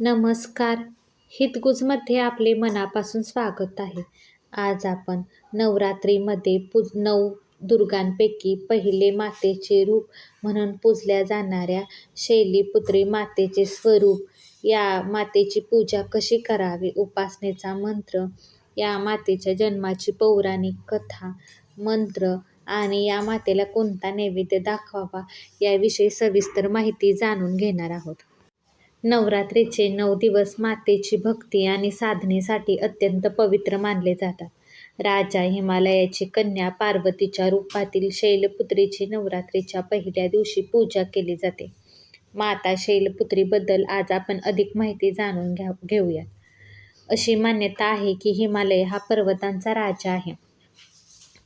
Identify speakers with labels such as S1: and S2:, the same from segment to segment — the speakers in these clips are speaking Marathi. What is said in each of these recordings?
S1: नमस्कार. हितगुजमध्ये आपले मनापासून स्वागत आहे. आज आपण नवरात्रीमध्ये पूज नऊ दुर्गांपैकी पहिले मातेचे रूप म्हणून पूजल्या जाणाऱ्या शैलीपुत्री मातेचे स्वरूप या मातेची पूजा कशी करावी उपासनेचा मंत्र या मातेच्या जन्माची पौराणिक कथा मंत्र आणि या मातेला कोणता नैवेद्य दाखवावा याविषयी सविस्तर माहिती जाणून घेणार आहोत. नवरात्रीचे नऊ दिवस मातेची भक्ती आणि साधनेसाठी अत्यंत पवित्र मानले जातात. राजा हिमालयाची कन्या पार्वतीच्या रूपातील शैलपुत्रीची नवरात्रीच्या पहिल्या दिवशी पूजा केली जाते. माता शैलपुत्रीबद्दल आज आपण अधिक माहिती जाणून घ्या घेऊयात. अशी मान्यता आहे की हिमालय हा पर्वतांचा राजा आहे.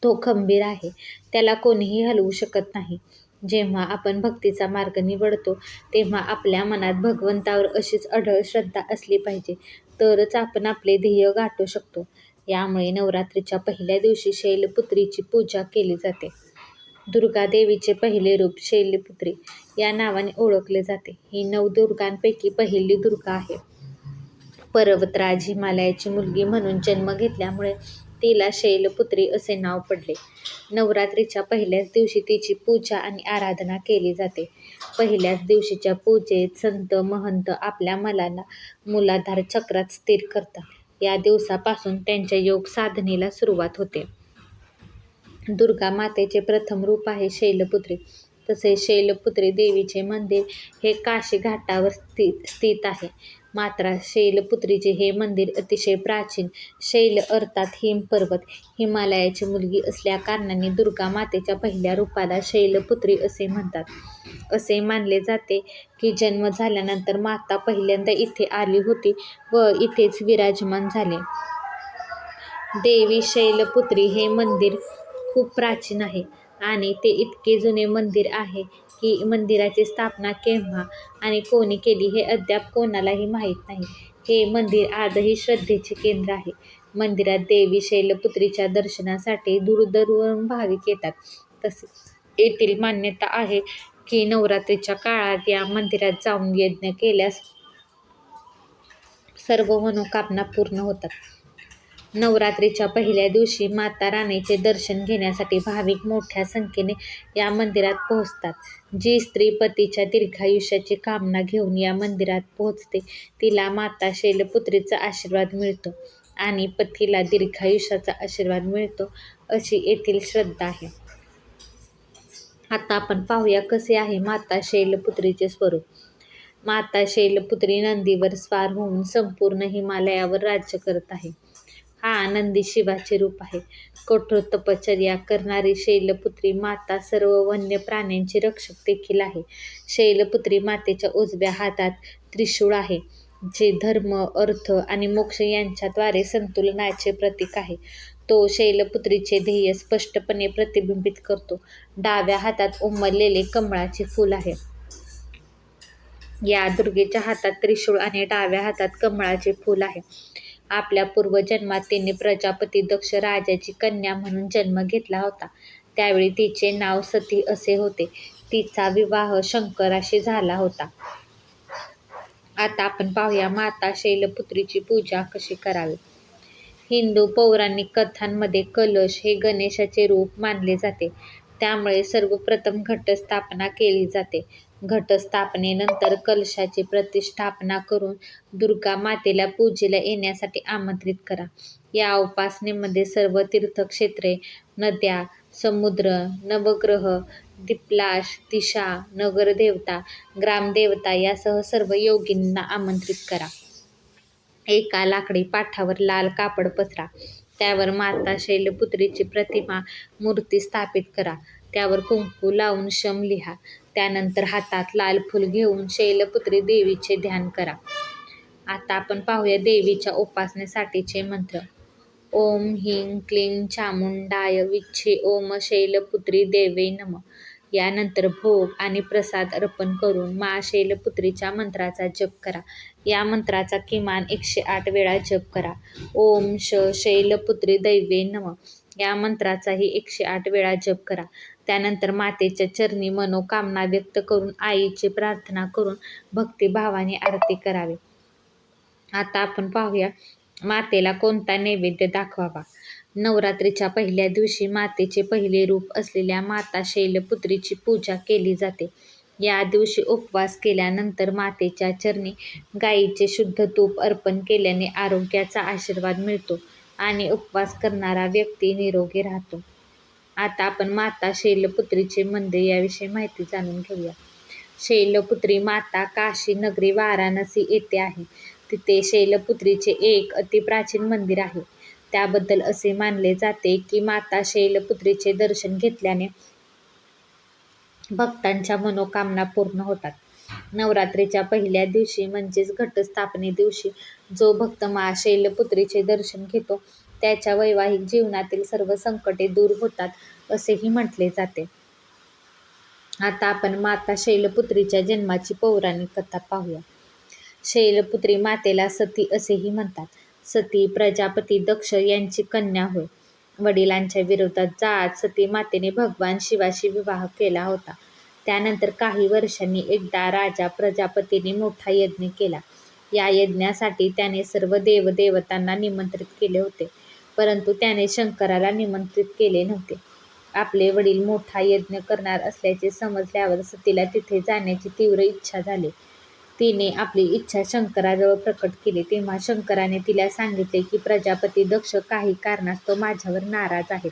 S1: तो खंबीर आहे. त्याला कोणीही हलवू शकत नाही. जेव्हा आपण भक्तीचा मार्ग निवडतो तेव्हा आपल्या मनात भगवंतावर अशीच अढळ श्रद्धा असली पाहिजे तरच आपण आपले ध्येय गाठू शकतो. यामुळे नवरात्रीच्या पहिल्या दिवशी शैलपुत्रीची पूजा केली जाते. दुर्गा देवीचे पहिले रूप शैलपुत्री या नावाने ओळखले जाते. ही नऊ दुर्गांपैकी पहिली दुर्गा आहे. पर्वतराज हिमालयाची मुलगी म्हणून जन्म घेतल्यामुळे तिला शैलपुत्री असे नाव पडले. नवरात्रीच्या पहिल्याच दिवशी तिची पूजा आणि आराधना केली जाते. पहिल्याच दिवशीच्या पूजेत संत महंत आपल्या मनाला मूलाधार चक्रात स्थिर करतात. या दिवसापासून त्यांच्या योग साधनेला सुरुवात होते. दुर्गा मातेचे प्रथम रूप आहे शैलपुत्री. तसेच शैलपुत्री देवीचे मंदिर हे काशी घाटावर स्थित स्थित आहे. मात्र शैलपुत्रीचे हे मंदिर अतिशय प्राचीन. शैल अर्थात हिम पर्वत. हिमालयाची मुलगी असल्या कारणाने दुर्गा मातेच्या पहिल्या रूपाला शैलपुत्री असे म्हणतात. असे मानले जाते की जन्म झाल्यानंतर माता पहिल्यांदा इथे आली होती व इथेच विराजमान झाले. देवी शैलपुत्री हे मंदिर खूप प्राचीन आहे. आणि ते इतके जुने मंदिर आहे की मंदिराची स्थापना केव्हा आणि कोणी केली हे अद्याप कोणालाही माहीत नाही. हे मंदिर आजही श्रद्धेचे केंद्र आहे. मंदिरात देवी शैलपुत्रीच्या दर्शनासाठी दूरदूरवरून भाविक येतात. तसेच येथील मान्यता आहे की नवरात्रीच्या काळात या मंदिरात जाऊन यज्ञ केल्यास सर्व मनोकामना पूर्ण होतात. नवरात्रीच्या पहिल्या दिवशी माता राणीचे दर्शन घेण्यासाठी भाविक मोठ्या संख्येने या मंदिरात पोहोचतात. जी स्त्री पतीच्या दीर्घायुष्याची कामना घेऊन या मंदिरात पोहोचते तिला माता शैलपुत्रीचा आशीर्वाद मिळतो आणि पतीला दीर्घायुष्याचा आशीर्वाद मिळतो अशी येथील श्रद्धा आहे. आता आपण पाहूया कसे आहे माता शैलपुत्रीचे स्वरूप. माता शैलपुत्री नंदीवर स्वार होऊन संपूर्ण हिमालयावर राज्य करत आहे. हा नंदी शिवाचे रूप आहे. कठोर तपश्चर्या करणारी शैलपुत्री माता सर्व वन्य प्राण्यांची रक्षक देखील आहे. शैलपुत्री मातेच्या उजव्या हातात त्रिशूळ आहे जे धर्म अर्थ आणि मोक्ष यांच्याद्वारे संतुलनाचे प्रतीक आहे. तो शैलपुत्रीचे ध्येय स्पष्टपणे प्रतिबिंबित करतो. डाव्या हातात उमललेले कमळाचे फूल आहे. या दुर्गेच्या हातात त्रिशूळ आणि डाव्या हातात कमळाचे फूल आहे. आपल्या पूर्वजन्मात तिने प्रजापती दक्ष राजाची कन्या म्हणून जन्म घेतला होता. त्यावेळी तिचे नाव सती असे होते. तिचा विवाह शंकराशी झाला होता. आता आपण पाहूया माता शैलपुत्रीची पूजा कशी करावी. हिंदू पौराणिक कथांमध्ये कलश हे गणेशाचे रूप मानले जाते. त्यामुळे सर्वप्रथम घटस्थापना केली जाते. घटस्थापनेनंतर कलशाची प्रतिष्ठापना करून दुर्गा मातेला पूजेला येण्यासाठी आमंत्रित करा. या उपासनेमध्ये सर्व तीर्थक्षेत्रे नद्या समुद्र नवग्रह दिप्लाश दिशा नगरदेवता ग्रामदेवता यासह सर्व योगिनींना आमंत्रित करा. एका लाकडी पाठावर लाल कापड पसरा. त्यावर माता शैलपुत्रीची प्रतिमा मूर्ती स्थापित करा. त्यावर कुंकू लावून शम लिहा. त्यानंतर हातात लाल फूल घेऊन शैलपुत्री देवीचे ध्यान करा. आता आपण पाहूया देवीच्या उपासनेसाठीचे मंत्र. ओम ह्रीं क्लीं चामुंडाय विच्छे ओम शैलपुत्री देवे नम. यानंतर भोग आणि प्रसाद अर्पण करून मा शैलपुत्रीच्या मंत्राचा जप करा. या मंत्राचा किमान एकशे आठ वेळा जप करा. ओम श शैलपुत्री दैवे नम. या मंत्राचाही एकशे आठ वेळा जप करा. त्यानंतर मातेच्या चरणी मनोकामना व्यक्त करून आईची प्रार्थना करून भक्तिभावाने आरती करावी. आता आपण पाहूया मातेला कोणता नैवेद्य दाखवावा. नवरात्रीच्या पहिल्या दिवशी मातेचे पहिले रूप असलेल्या माता शैलपुत्रीची पूजा केली जाते. या दिवशी उपवास केल्यानंतर मातेच्या चरणी गायीचे शुद्ध तूप अर्पण केल्याने आरोग्याचा आशीर्वाद मिळतो आणि उपवास करणारा व्यक्ती निरोगी राहतो. आता आपण माता शैलपुत्रीचे मंदिर याविषयी माहिती जाणून घेऊया. शैलपुत्री माता काशी नगरी वाराणसी येथे आहे. तिथे शैलपुत्रीचे एक अतिप्राचीन मंदिर आहे. त्याबद्दल असे मानले जाते की माता शैलपुत्रीचे दर्शन घेतल्याने भक्तांच्या मनोकामना पूर्ण होतात. नवरात्रीच्या पहिल्या दिवशी म्हणजेच घटस्थापने दिवशी जो भक्त मा शैलपुत्रीचे दर्शन घेतो त्याच्या वैवाहिक जीवनातील सर्व संकटे दूर होतात असेही म्हटले जाते. आता आपण माता शैलपुत्रीच्या जन्माची पौराणिक कथा पाहूया. शैलपुत्री मातेला सती असेही म्हणतात. सती प्रजापती दक्ष यांची कन्या होय. वडिलांच्या विरोधात जात सती मातेने भगवान शिवाशी विवाह केला होता. त्यानंतर काही वर्षांनी एकदा राजा प्रजापतीने मोठा यज्ञ केला. या यज्ञासाठी त्याने सर्व देवदेवतांना निमंत्रित केले होते. परंतु त्याने शंकराला निमंत्रित केले नव्हते. आपले वडील मोठा यज्ञ करणार असल्याचे समजल्यावर सतीला तिथे जाण्याची तीव्र इच्छा झाली. तिने आपली इच्छा शंकराजवळ प्रकट केली. तेव्हा शंकराने तिला सांगितले की प्रजापती दक्ष काही कारणास्तव माझ्यावर नाराज आहेत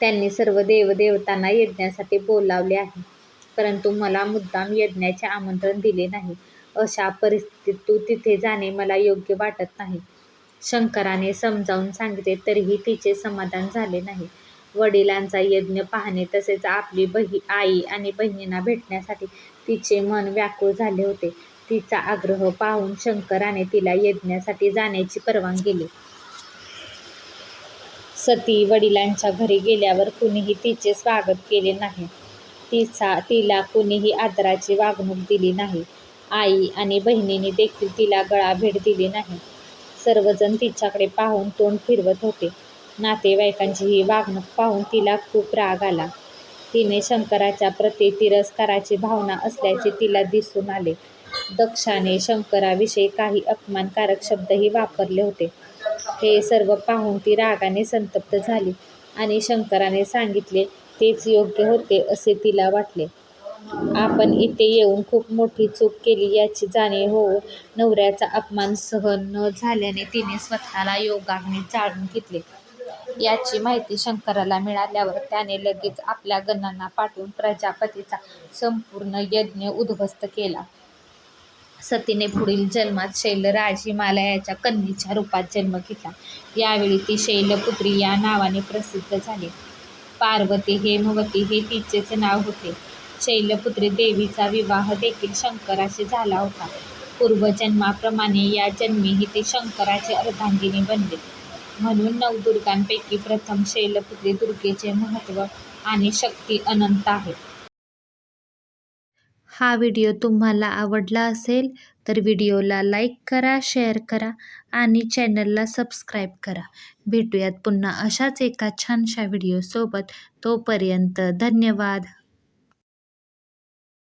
S1: त्यांनी सर्व देवदेवतांना यज्ञासाठी बोलावले आहे. परंतु मला मुद्दाम यज्ञाचे आमंत्रण दिले नाही. अशा परिस्थितीत तू तिथे जाणे मला योग्य वाटत नाही. शंकराने समजावून सांगितले तरीही तिचे समाधान झाले नाही. वडिलांचा यज्ञ पाहणे तसेच आपली बही आई आणि बहिणींना भेटण्यासाठी तिचे मन व्याकुळ झाले होते. तिचा आग्रह पाहून शंकराने तिला यज्ञासाठी जाण्याची परवानगी दिली. सती वडिलांच्या घरी गेल्यावर कुणीही तिचे स्वागत केले नाही. तिचा तिला कुणीही आदराची वागणूक दिली नाही. आई आणि बहिणींनी देखील तिला गळा भेट दिली नाही. सर्वजण तिच्याकडे पाहून तोंड फिरवत होते. नातेवाईकांची ही वागणूक पाहून तिला खूप राग आला. तिने शंकराच्या प्रती तिरस्काराची भावना असल्याचे तिला दिसून आले. दक्षाने शंकराविषयी काही अपमानकारक शब्दही वापरले होते. हे सर्व पाहून ती रागाने संतप्त झाली आणि शंकराने सांगितले तेच योग्य होते असे तिला वाटले. आपण इथे येऊन खूप मोठी चूक केली याची जाणीव होऊन नवऱ्याचा अपमान सहन न झाल्याने तिने स्वतःला योगाग्नीत जाळून घेतले. याची माहिती शंकराला मिळाल्यावर त्याने लगेच आपल्या गणांना पाठवून प्रजापतीचा संपूर्ण यज्ञ उद्ध्वस्त केला. सतीने पुढील जन्मात शैलराज हिमालयाच्या कन्येच्या रूपात जन्म घेतला. यावेळी ती शैलपुत्री या नावाने प्रसिद्ध झाली. पार्वती हेमवती हे तिचेच नाव होते. शैलपुत्री देवीचा विवाह देखील शंकराशी झाला होता. पूर्वजन्माप्रमाणे या जन्मीही ती शंकराची अर्धांगिनी बनले. म्हणून नवदुर्गांपैकी प्रथम शैलपुत्री दुर्गेचे महत्त्व आणि शक्ती अनंत आहे. हा व्हिडिओ तुम्हाला आवडला असेल तर व्हिडिओला लाईक करा शेअर करा आणि चॅनलला सबस्क्राईब करा. भेटूयात पुन्हा अशाच एका छानशा व्हिडिओसोबत. तोपर्यंत धन्यवाद.